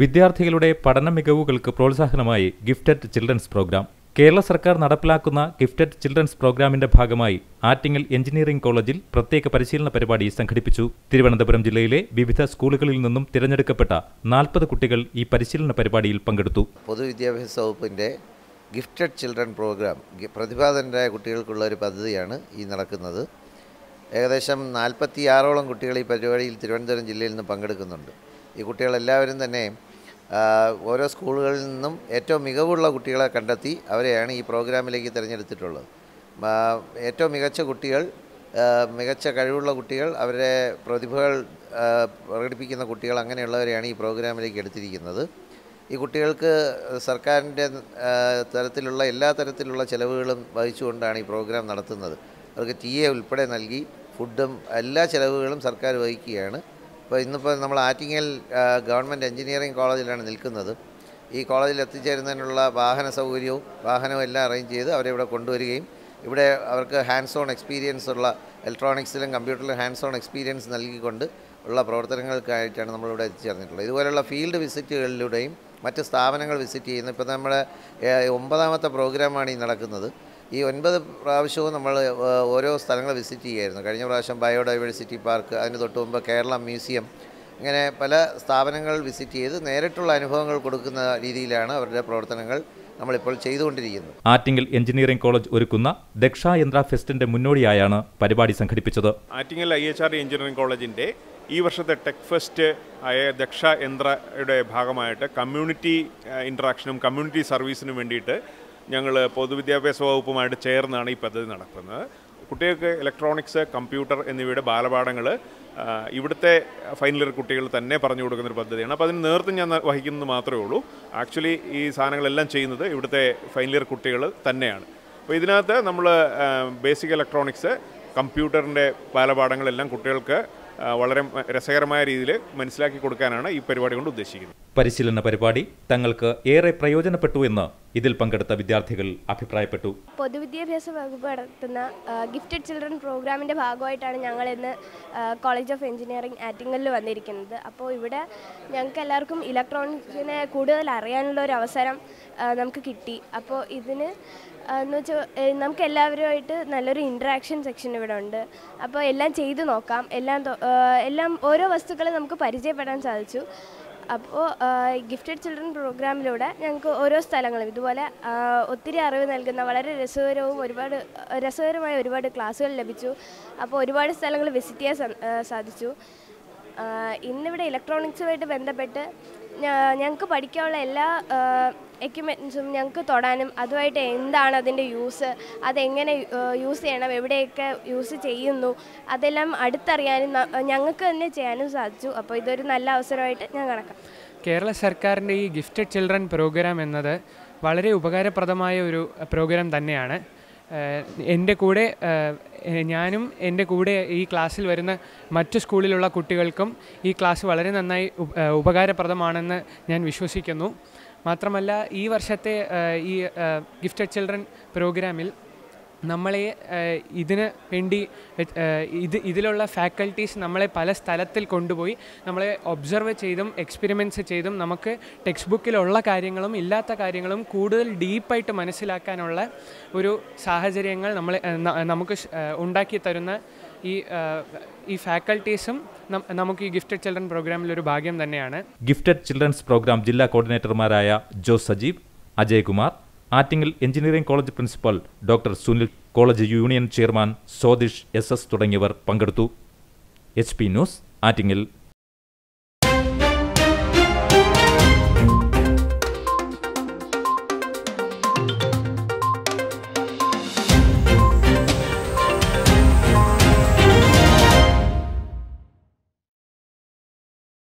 വിദ്യാർത്ഥികളുടെ പഠന മികവുകൾക്ക് പ്രോത്സാഹനമായി ഗിഫ്റ്റഡ് ചിൽഡ്രൻസ് പ്രോഗ്രാം. കേരള സർക്കാർ നടപ്പിലാക്കുന്ന ഗിഫ്റ്റഡ് ചിൽഡ്രൻസ് പ്രോഗ്രാമിന്റെ ഭാഗമായി ആറ്റിങ്ങൽ എഞ്ചിനീയറിംഗ് കോളേജിൽ പ്രത്യേക പരിശീലന പരിപാടി സംഘടിപ്പിച്ചു. തിരുവനന്തപുരം ജില്ലയിലെ വിവിധ സ്കൂളുകളിൽ നിന്നും തിരഞ്ഞെടുക്കപ്പെട്ട നാൽപ്പത് കുട്ടികൾ ഈ പരിശീലന പരിപാടിയിൽ പങ്കെടുത്തു. പൊതുവിദ്യാഭ്യാസ വകുപ്പിന്റെ ഗിഫ്റ്റഡ് ചിൽഡ്രൻ പ്രോഗ്രാം പ്രതിഭാധനരായ കുട്ടികൾക്കുള്ള ഒരു പദ്ധതിയാണ് ഈ നടക്കുന്നത്. ഏകദേശം നാൽപ്പത്തി ആറോളം കുട്ടികൾ ഈ പരിപാടിയിൽ തിരുവനന്തപുരം ജില്ലയിൽ നിന്ന് പങ്കെടുക്കുന്നുണ്ട്. ഈ കുട്ടികളെല്ലാവരും തന്നെ ഓരോ സ്കൂളുകളിൽ നിന്നും ഏറ്റവും മികവുള്ള കുട്ടികളെ കണ്ടെത്തി അവരെയാണ് ഈ പ്രോഗ്രാമിലേക്ക് തിരഞ്ഞെടുത്തിട്ടുള്ളത്. ഏറ്റവും മികച്ച കുട്ടികൾ മികച്ച കഴിവുള്ള കുട്ടികൾ അവരെ പ്രതിഭകൾ പ്രകടിപ്പിക്കുന്ന കുട്ടികൾ അങ്ങനെയുള്ളവരെയാണ് ഈ പ്രോഗ്രാമിലേക്ക് എടുത്തിരിക്കുന്നത്. ഈ കുട്ടികൾക്ക് സർക്കാരിന്റെ തരത്തിലുള്ള എല്ലാ തരത്തിലുള്ള ചിലവുകളും വഹിച്ചുകൊണ്ടാണ് ഈ പ്രോഗ്രാം നടത്തുന്നത്. അവർക്ക് ടി എ ഉൾപ്പെടെ നൽകി ഫുഡും എല്ലാ ചിലവുകളും സർക്കാർ വഹിക്കുകയാണ്. ഇപ്പോൾ ഇന്നിപ്പോൾ നമ്മൾ ആറ്റിങ്ങൽ ഗവൺമെന്റ് എഞ്ചിനീയറിംഗ് കോളേജിലാണ് നിൽക്കുന്നത്. ഈ കോളേജിൽ എത്തിച്ചേരുന്നതിനുള്ള വാഹന സൗകര്യവും വാഹനവും എല്ലാം അറേഞ്ച് ചെയ്ത് അവരെ ഇവിടെ കൊണ്ടുവരികയും ഇവിടെ അവർക്ക് ഹാൻഡ്സ് ഓൺ എക്സ്പീരിയൻസ് ഉള്ള ഇലക്ട്രോണിക്സിലും കമ്പ്യൂട്ടറിലും ഹാൻഡ്സ് ഓൺ എക്സ്പീരിയൻസ് നൽകിക്കൊണ്ട് ഉള്ള പ്രവർത്തനങ്ങൾക്കായിട്ടാണ് നമ്മളിവിടെ എത്തിച്ചേർന്നിട്ടുള്ളത്. ഇതുപോലുള്ള ഫീൽഡ് വിസിറ്റുകളിലൂടെയും മറ്റ് സ്ഥാപനങ്ങൾ വിസിറ്റ് ചെയ്യുന്നു ഇപ്പോൾ നമ്മുടെ ഒമ്പതാമത്തെ പ്രോഗ്രാമാണ് ഈ നടക്കുന്നത്. ഈ ഒൻപത് പ്രാവശ്യവും നമ്മൾ ഓരോ സ്ഥലങ്ങൾ വിസിറ്റ് ചെയ്യുമായിരുന്നു കഴിഞ്ഞ പ്രാവശ്യം ബയോഡൈവേഴ്സിറ്റി പാർക്ക് അതിന് തൊട്ട് മുമ്പ് കേരള മ്യൂസിയം ഇങ്ങനെ പല സ്ഥാപനങ്ങൾ വിസിറ്റ് ചെയ്ത് നേരിട്ടുള്ള അനുഭവങ്ങൾ കൊടുക്കുന്ന രീതിയിലാണ് അവരുടെ പ്രവർത്തനങ്ങൾ നമ്മളിപ്പോൾ ചെയ്തുകൊണ്ടിരിക്കുന്നത്. ആറ്റിങ്ങൽ എഞ്ചിനീയറിംഗ് കോളേജ് ഒരുക്കുന്ന ദക്ഷായന്ത്ര ഫെസ്റ്റിന്റെ മുന്നോടിയായാണ് പരിപാടി സംഘടിപ്പിച്ചത്. Attingal I H R engineering കോളേജിന്റെ ഈ വർഷത്തെ ടെക് ഫെസ്റ്റ് ആയ ദക്ഷ യന്ത്രയുടെ ഭാഗമായിട്ട് കമ്മ്യൂണിറ്റി ഇൻട്രാക്ഷനും കമ്മ്യൂണിറ്റി സർവീസിനും വേണ്ടിയിട്ട് ഞങ്ങൾ പൊതുവിദ്യാഭ്യാസ വകുപ്പുമായിട്ട് ചേർന്നാണ് ഈ പദ്ധതി നടക്കുന്നത്. കുട്ടികൾക്ക് ഇലക്ട്രോണിക്സ് കമ്പ്യൂട്ടർ എന്നിവയുടെ ബാലപാഠങ്ങൾ ഇവിടുത്തെ ഫൈനൽ ഇയർ കുട്ടികൾ തന്നെ പറഞ്ഞു കൊടുക്കുന്നൊരു പദ്ധതിയാണ്. അപ്പോൾ അതിന് നേതൃത്വം ഞാൻ വഹിക്കുന്നത് മാത്രമേ ഉള്ളൂ. ആക്ച്വലി ഈ സാധനങ്ങളെല്ലാം ചെയ്യുന്നത് ഇവിടുത്തെ ഫൈനൽ ഇയർ കുട്ടികൾ തന്നെയാണ്. അപ്പോൾ ഇതിനകത്ത് നമ്മൾ ബേസിക് ഇലക്ട്രോണിക്സ് കമ്പ്യൂട്ടറിന്റെ ബാലപാഠങ്ങളെല്ലാം കുട്ടികൾക്ക് വളരെ രസകരമായ രീതിയിൽ മനസ്സിലാക്കി കൊടുക്കാനാണ് ഈ പരിപാടി കൊണ്ട് ഉദ്ദേശിക്കുന്നത്. പരിശീലന പരിപാടി തങ്ങൾക്ക് ഏറെ പ്രയോജനപ്പെട്ടു എന്ന് ഇതിൽ പങ്കെടുത്ത വിദ്യാർത്ഥികൾ അഭിപ്രായപ്പെട്ടു. പൊതുവിദ്യാഭ്യാസ വകുപ്പ് നടത്തുന്ന ഗിഫ്റ്റഡ് ചിൽഡ്രൻ പ്രോഗ്രാമിന്റെ ഭാഗമായിട്ടാണ് ഞങ്ങൾ ഇന്ന് കോളേജ് ഓഫ് എഞ്ചിനീയറിംഗ് ആറ്റിങ്ങലിൽ വന്നിരിക്കുന്നത്. അപ്പോൾ ഇവിടെ ഞങ്ങൾക്ക് എല്ലാവർക്കും ഇലക്ട്രോണിക്സിനെ കൂടുതൽ അറിയാനുള്ള ഒരു അവസരം നമുക്ക് കിട്ടി. അപ്പോൾ ഇതിന് എന്ന് വെച്ചാൽ നമുക്ക് എല്ലാവരുമായിട്ട് നല്ലൊരു ഇൻട്രാക്ഷൻ സെക്ഷൻ ഇവിടെ ഉണ്ട്. അപ്പോൾ എല്ലാം ചെയ്തു നോക്കാം. എല്ലാം എല്ലാം ഓരോ വസ്തുക്കളും നമുക്ക് പരിചയപ്പെടാൻ സാധിച്ചു. അപ്പോൾ ഗിഫ്റ്റഡ് ചിൽഡ്രൻ പ്രോഗ്രാമിലൂടെ ഞങ്ങൾക്ക് ഓരോ സ്ഥലങ്ങളും ഇതുപോലെ ഒത്തിരി അറിവ് നൽകുന്ന വളരെ രസകരവും ഒരുപാട് രസകരമായ ഒരുപാട് ക്ലാസ്സുകൾ ലഭിച്ചു. അപ്പോൾ ഒരുപാട് സ്ഥലങ്ങൾ വിസിറ്റ് ചെയ്യാൻ സാധിച്ചു. ഇന്നിവിടെ ഇലക്ട്രോണിക്സുമായിട്ട് ബന്ധപ്പെട്ട് ഞങ്ങൾക്ക് പഠിക്കാനുള്ള എല്ലാ എക്യുപ്മെൻസും ഞങ്ങൾക്ക് തൊടാനും അതുമായിട്ട് എന്താണ് അതിന്റെ യൂസ് അതെങ്ങനെ യൂസ് ചെയ്യണം എവിടെയൊക്കെ യൂസ് ചെയ്യുന്നു അതെല്ലാം അടുത്തറിയാനും ഞങ്ങൾക്ക് തന്നെ ചെയ്യാനും സാധിച്ചു. അപ്പോൾ ഇതൊരു നല്ല അവസരമായിട്ട് ഞാൻ കണക്കാം കേരള സർക്കാരിന്റെ ഈ ഗിഫ്റ്റഡ് ചിൽഡ്രൻ പ്രോഗ്രാം എന്നത് വളരെ ഉപകാരപ്രദമായ ഒരു പ്രോഗ്രാം തന്നെയാണ്. എന്റെ കൂടെ ഞാനും എന്റെ കൂടെ ഈ ക്ലാസ്സിൽ വരുന്ന മറ്റു സ്കൂളിലുള്ള കുട്ടികൾക്കും ഈ ക്ലാസ് വളരെ നന്നായി ഉപകാരപ്രദമാണെന്ന് ഞാൻ വിശ്വസിക്കുന്നു. മാത്രമല്ല ഈ വർഷത്തെ ഈ ഗിഫ്റ്റഡ് ചിൽഡ്രൻ പ്രോഗ്രാമിൽ നമ്മളെ ഇതിന് വേണ്ടി ഇത് ഇതിലുള്ള ഫാക്കൽറ്റീസ് നമ്മളെ പല സ്ഥലത്തിൽ കൊണ്ടുപോയി നമ്മളെ ഒബ്സർവ് ചെയ്തും എക്സ്പെരിമെന്റ്സ് ചെയ്തും നമുക്ക് ടെക്സ്റ്റ് ബുക്കിലുള്ള കാര്യങ്ങളും ഇല്ലാത്ത കാര്യങ്ങളും കൂടുതൽ ഡീപ്പായിട്ട് മനസ്സിലാക്കാനുള്ള ഒരു സാഹചര്യങ്ങൾ നമ്മൾ നമുക്ക് ഉണ്ടാക്കി തരുന്ന ഈ ഈ ഫാക്കൽറ്റീസും നമുക്ക് ഈ ഗിഫ്റ്റഡ് ചിൽഡ്രൻ പ്രോഗ്രാമിൽ ഒരു ഭാഗ്യം തന്നെയാണ്. ഗിഫ്റ്റഡ് ചിൽഡ്രൻസ് പ്രോഗ്രാം ജില്ലാ കോർഡിനേറ്റർമാരായ Jose Sajeev Ajaykumar Attingal engineering college principal doctor Sunil college union chairman Sodish S S തുടങ്ങിയവർ പങ്കെടുത്തു. H P news Attingal.